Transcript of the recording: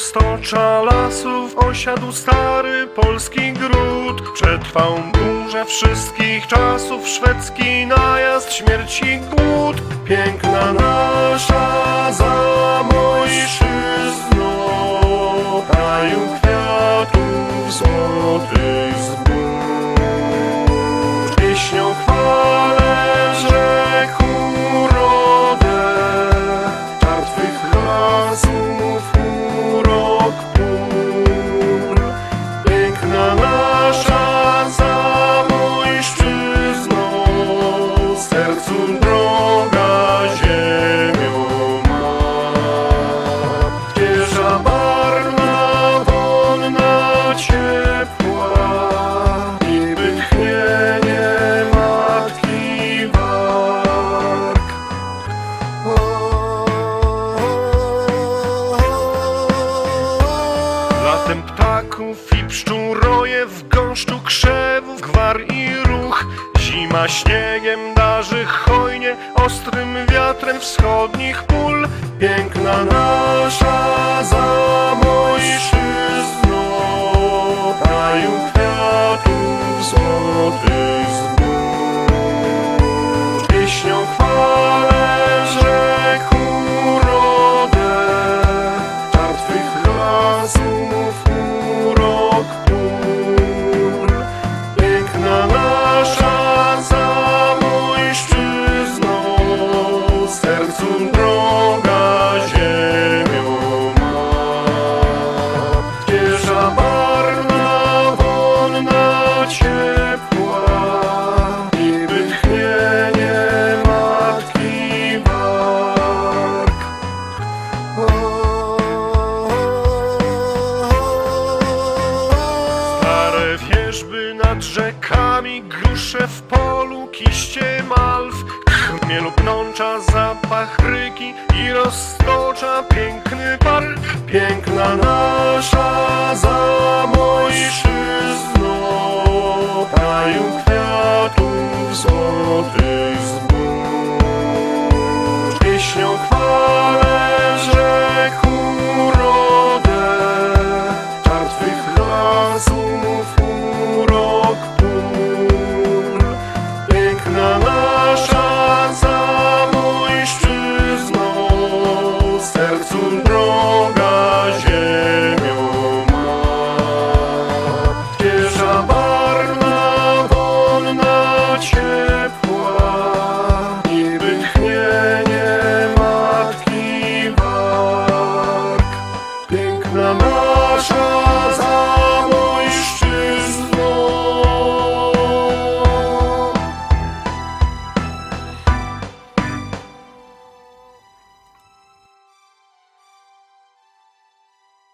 Wnętrza lasów osiadł stary polski gród. Przetrwał burzę wszystkich czasów Szwedzki najazd, śmierć i głód. Piękna nasza gąszczu krzewów gwar i ruch. Zima śniegiem darzy hojnie ostrym wiatrem wschodnich pól. Piękna nasza Zamojszczyzno Kraju kwiatów złotych grusze w polu, kiście malw Chmielu pnącza, zapach ryki i roztocza piękny park Piękna nasza Zamojszczyzno Kraju kwiatów złotych